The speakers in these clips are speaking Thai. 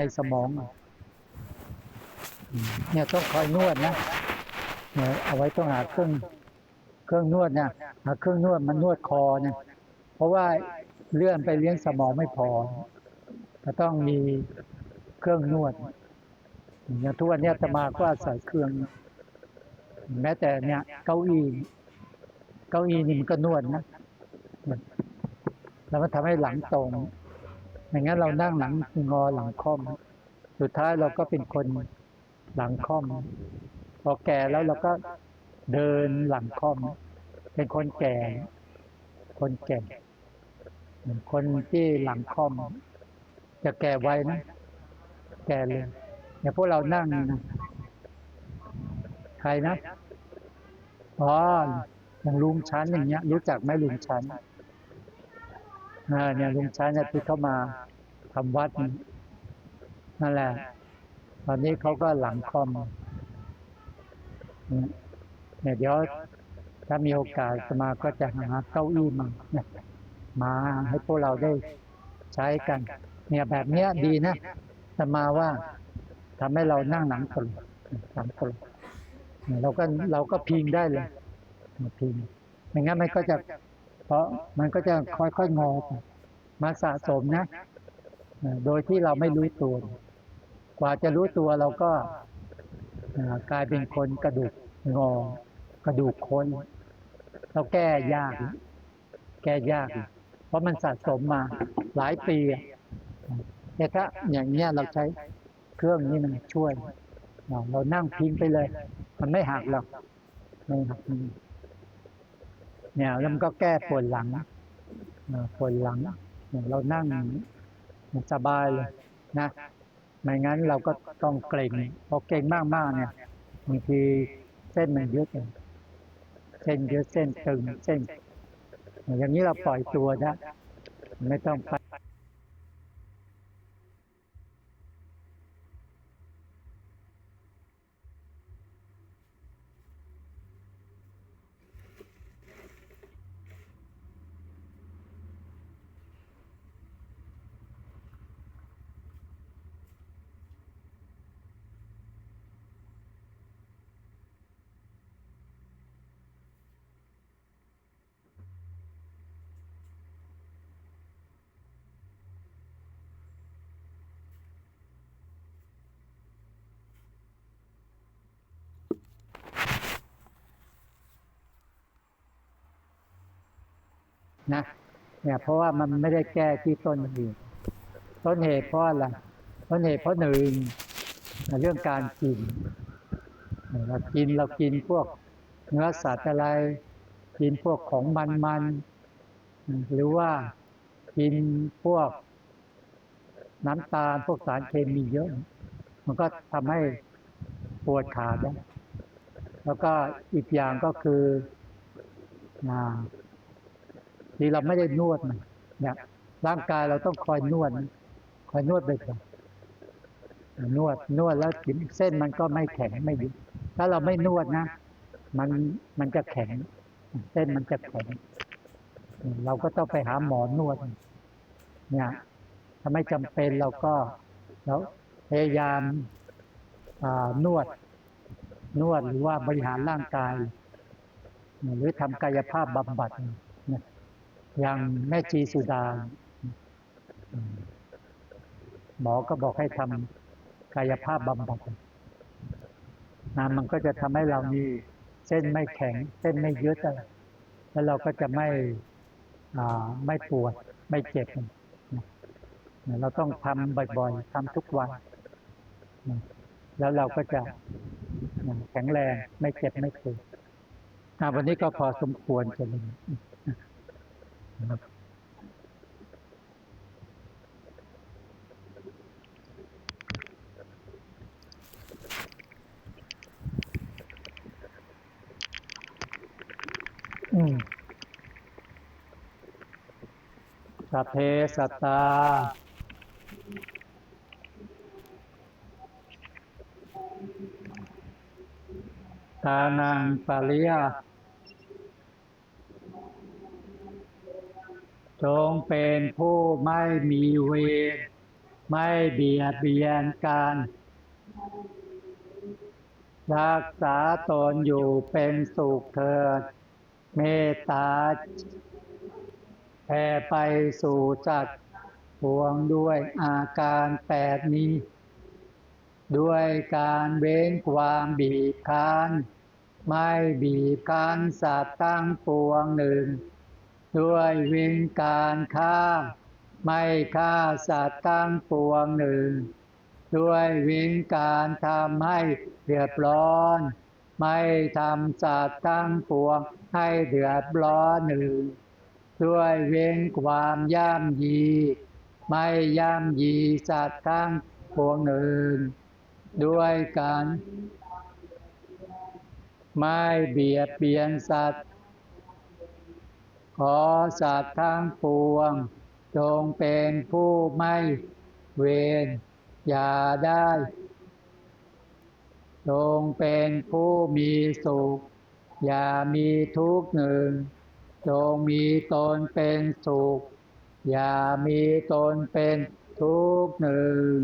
ในสมองเนี่ยต้องคอยนวดนะเนี่ยเอาไว้ต้องหาเครื่องเครื่องนวดเนี่ยหาเครื่องนวดมันนวดคอเนี่ยเพราะว่าเลื่อนไปเลี้ยงสมองไม่พอก็ต้องมีเครื่องนวดอย่างทุกวันนี้ยอาตมาก็อาศัยเครื่อง แม้แต่เนี่ย เก้าอี้เก้าอี้นี่มันก็นวดนะแล้วมันทำให้หลังตรง ไม่งั้นเรานั่งหลังงอหลังค่อม สุดท้ายเราก็เป็นคนหลังค่อม พอแก่แล้วเราก็เดินหลังค่อม เป็นคนแก่ คนแก่ คนที่หลังค่อม จะแก่ไวนะ แก่เลยอย่างพวกเรานั่งนะใครนะอ๋ออย่างลุงชั้นอย่างเงี้ย รู้จักไหมลุงชั้น เนี่ยลุงชั้นเนี่ยที่เข้ามาทำวัดนั่นแหละ ตอนนี้เขาก็หลังคอมเนี่ยเดี๋ยวถ้ามีโอกาสอาตมาก็จะหาเก้าอี้มาเนี่ยมาให้พวกเราได้ใช้กัน เนี่ยแบบเนี้ยดีนะอาตมาว่าทำให้เรานั่งหลังตลอดหลังตลอดเนี่ยเราก็เราก็พิงได้เลยพิงไม่งั้นมันก็จะ เพราะมันก็จะค่อยๆงอมาสะสมนะ โดยที่เราไม่รู้ตัว กว่าจะรู้ตัวเราก็กลายเป็นคนกระดูกงอกระดูกคนเราแก้ยาก แก้ยาก เพราะมันสะสมมาหลายปีแต่ถ้าอย่างเนี้ยเราใช้เครื่องนี้มันช่วยเราเรานั่งพิงไปเลย มันไม่หักหรอกไม่หัก เนี่ยแล้วมันก็แก้ปวดหลังปวดหลังเนี่ยเรานั่งมันสบายเลยนะไม่งั้นเราก็ต้องเกร็งพอเกร็งมากๆเนี่ยบางทีเส้นมันเยอะเกินเส้นเยอะเส้นตึงเส้น อย่างนี้เราปล่อยตัวนะไม่ต้องไป นะเนี่ยเพราะว่ามันไม่ได้แก้ที่ต้นเหตุต้นเหตุเพราะอะไรต้นเหตุเพราะหนึ่งเรื่องการกินเรากินเรากินพวกเนื้อสัตว์อะไร กินพวกของมันมันๆหรือว่ากินพวกน้ำตาลพวกสารเคมีเยอะ มันก็ทำให้ปวดขาได้แล้วก็อีกอย่างก็คืออ่า ทีเราไม่ได้นวดมันเนี่ยร่างกายเราต้องคอยนวด คอยนวดไปก่อนนวดนวดแล้วเส้นมันก็ไม่แข็งไม่ยึดถ้าเราไม่นวดนะ มันมันจะแข็ง เส้นมันจะแข็ง เราก็ต้องไปหาหมอนวด เนี่ยถ้าไม่จำเป็นเราก็แล้วพยายามนวด นวดหรือว่าบริหารร่างกาย หรือทำกายภาพบำบัด อย่างแม่จีสุดา หมอก็บอกให้ทำกายภาพบำบัดนะมันก็จะทำให้เรามีเส้นไม่แข็ง เส้นไม่ยึดอะไรแล้วเราก็จะไม่ไม่ปวด ไม่เจ็บ เราต้องทำบ่อยๆทำทุกวัน แล้วเราก็จะแข็งแรง ไม่เจ็บไม่ปวดอะวันนี้ก็พอสมควรจะเลย อืมสัพเพสัตตาตานังปาริยา จงเป็นผู้ไม่มีเวรไม่เบียดเบียนกัน รักษาตนอยู่เป็นสุขเถิด เมตตาแผ่ไปสู่จักรพวงด้วยอาการแปดนี้ ด้วยการเว้นความบีบคั้น ไม่บีบคั้นสัตว์ตั้งปวงหนึ่ง ด้วยว้นการฆ่า ไม่ฆ่าสัตว์ตั้งปวงหนึ่ง ด้วยว้นการทำให้เดือดร้อน ไม่ทำสัตว์ตั้งปวงให้เดือดร้อนหนึ่ง ด้วยเว้นความย่ำยี ไม่ย่ำยีสัตว์ทั้งปวงหนึ่ง ด้วยการไม่เบียดเบียนสัตว์ อสัตว์ทั้งปวง จงเป็นผู้ไม่เวรอย่าได้ จงเป็นผู้มีสุข อย่ามีทุกข์หนึ่ง จงมีตนเป็นสุข อย่ามีตนเป็นทุกข์หนึ่ง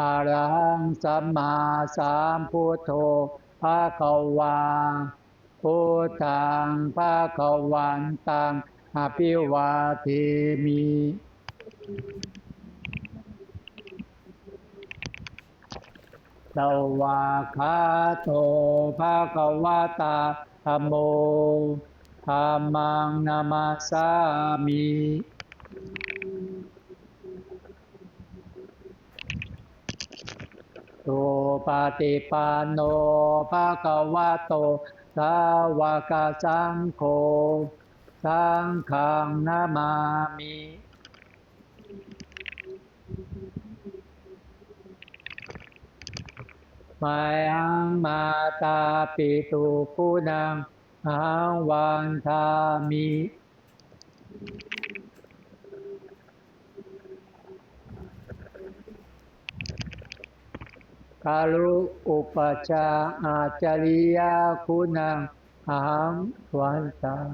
อารังสัมมาสัมพุทโธภะคะวา พุทธังภาควันตังอภิวาเทมิสวากาโตภาควาตาธโมธัมมังนามาสามิ โตปาติปันโนภะคะวะโต สาวกสังโฆ สังฆังนามามิมายังมาตาปิตุผู้นางอาวันทามิ คารุอุปชาอาจาริยาคุณังอาหังวันตัง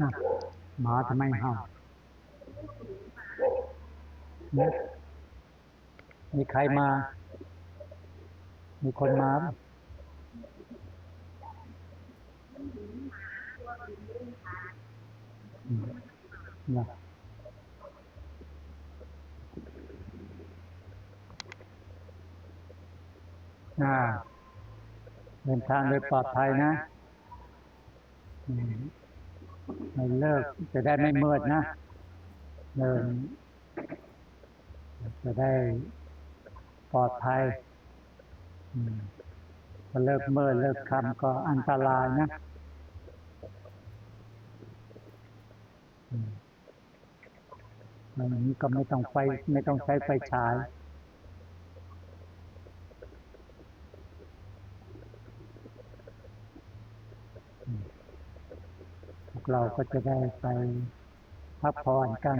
นะหมาทำไมเห่าเนี่ยมีใครมา มีคนมา นะอ่าเดินทางโดยปลอดภัยนะ อืมไม่เลิกจะได้ไม่มืดนะเดินจะได้ปลอดภัยพอเลิกมืดเลิกคำก็อันตรายนะมอันนี้ก็ไม่ต้องไฟไม่ต้องใช้ไฟฉาย พวก เราก็จะได้ไปพักผ่อนกัน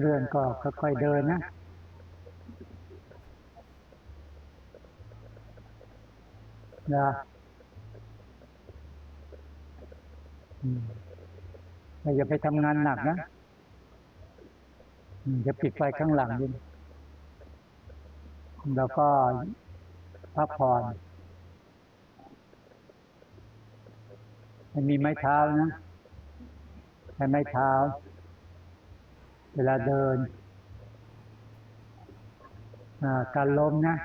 เรื่องก็ค่อยๆเดินนะนะอืมแต่อย่าไปทำงานหนักนะอืมอย่าปิดไฟข้างหลังด้วยแล้วก็พักผ่อน ไม่มีไม้เท้านะใช้ไม้เท้า เวลาเดินการล้มนะ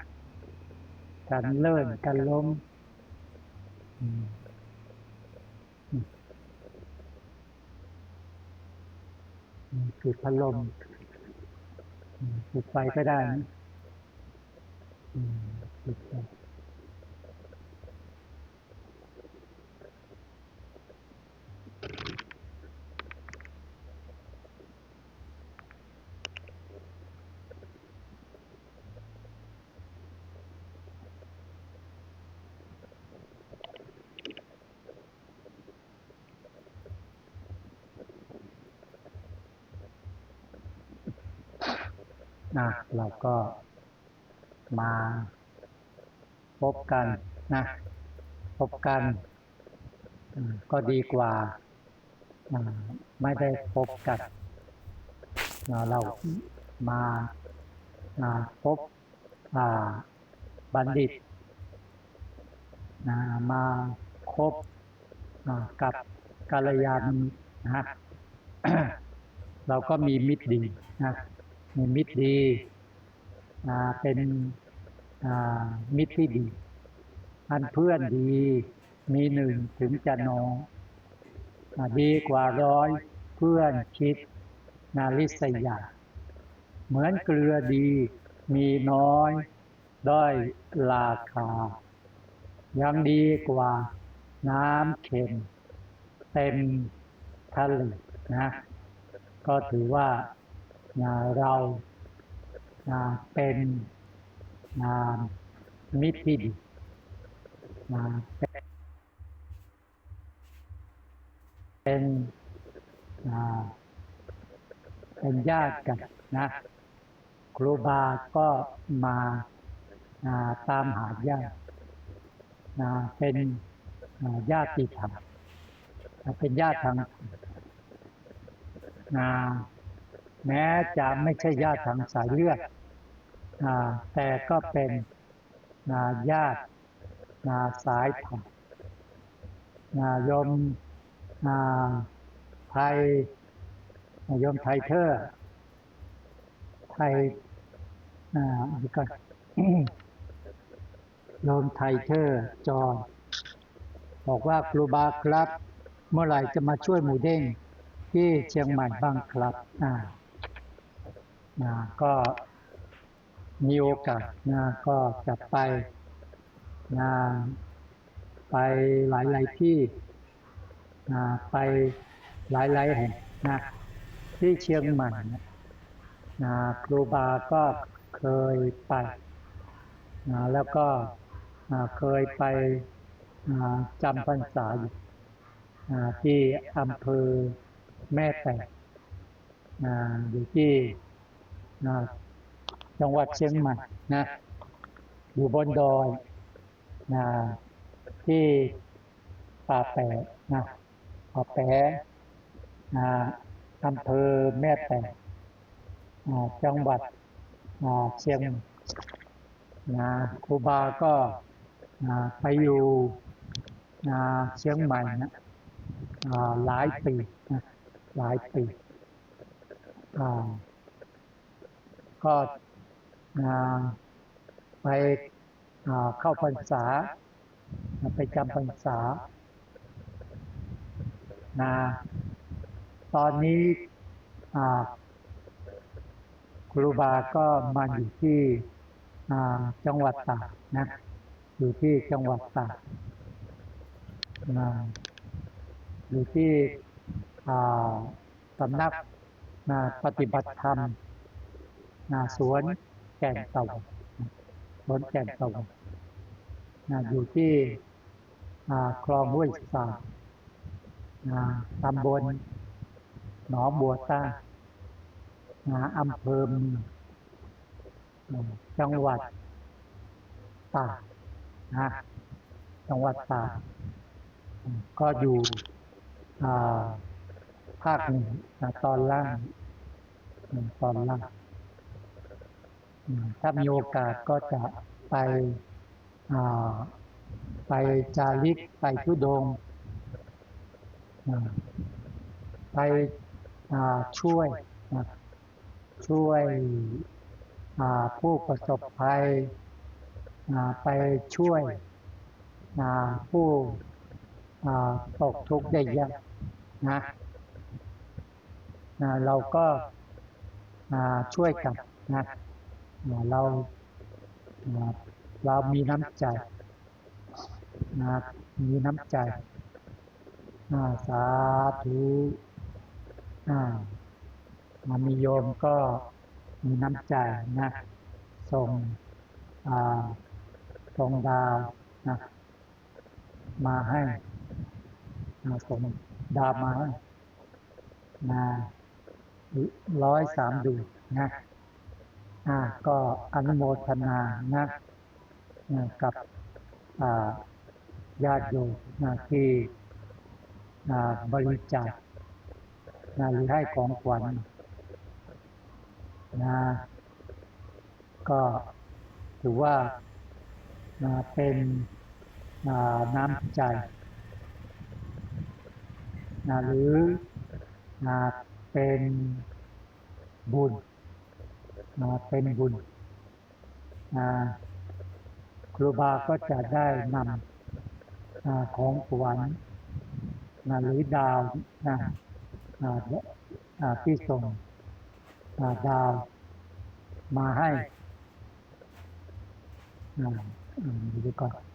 การเลื่อนการล้มอืมอืมอืมคือพัดลมอืมปิดไฟก็ได้นะอืมปิดไฟ นะเราก็มาพบกันนะพบกัน ก็ดีกว่า ไม่ได้พบกันนะเรามาอ่าพบบัณฑิตนะมาคบกับกัลยาณนะเราก็มีมิตรดีนะ มีมิตรดีเป็นมิตรที่ดี อันเพื่อนดีมีหนึ่งถึงจะน้อยอ่าดีกว่าร้อยเพื่อนคิดนาริษยา เหมือนเกลือดีมีน้อยด้อยราคา ยังดีกว่าน้ำเค็มเต็มทะเลนะ ก็ถือว่า นะเรานะเป็นนะมิตรดีนะเป็นนะเป็นญาติกันนะครูบาก็มานะตามหาญาตินะเป็นญาติธรรมเป็นญาติทางนะ แม้จะไม่ใช่ญาติทางสายเลือดแต่ก็เป็นอ่าญาติอ่าสายธรรมอ่ายมอ่าไทยโยมไทยเทอร์ไทยอ่าอะไรก่อนโยมไทยเทอร์จอนบอกว่าครูบาครับ เมื่อไหร่จะมาช่วยหมูเด้งที่เชียงใหม่บ้างครับอ่า นะก็มีโอกาสนะก็จะไปนะไปหลายๆที่นะไปหลายๆแห่งนะที่เชียงใหม่นะครูบาก็เคยไปนะแล้วก็นะเคยไปนะจำพรรษาอยู่นะที่อำเภอแม่แตกนะอยู่ที่ นะจังหวัดเชียงใหม่นะอยู่บนดอยนะที่ป่าแปะนะป่าแปะนะอำเภอแม่แตกนะจังหวัดนะเชียงนะครูบาก็นะไปอยู่นะเชียงใหม่นะหลายปีนะหลายปีอ่า ก็ไปเข้าพรรษา ไปจำพรรษานะตอนนี้ครูบาก็มาอยู่ที่จังหวัดตากนะ อยู่ที่จังหวัดตากนะอยู่ที่สำนักนะปฏิบัติธรรม นะสวนแก่นตะวันสวนแก่นตะวันะอยู่ที่อ่าคลองห้วยสานะตำบลหนองบัวใต้นะอำเภอเมืองจังหวัดตากนะจังหวัดตากก็อยู่ภาคหนือนะตอนล่างตอนล่าง ถ้ามีโอกาสก็จะไปไปจาริกไปทุดง ไปช่วยช่วยผู้ประสบภัยไปช่วยผู้ตกทุกข์ได้ยากนะเราก็ช่วยกันนะ เราอ่าเรามีน้ำใจนะมีน้ำใจสาธุอ่าอ่ามีโยมก็มีน้ำใจนะส่งอ่าส่งดาวนะมาให้อ่าส่งดาวมาให้นะร้อยสามดวงนะ ก็อนุโมทนานะกับญาติโยมนะที่บริจาคนะหรือให้ของขวัญนะก็ถือว่านะเป็นน้ำใจนะหรือนะเป็นบุญ มาเป็นบุญครูบาก็จะได้นำอของขวัญนะหรือดาวนะที่ส่งาดาวมาให้ดูก่อน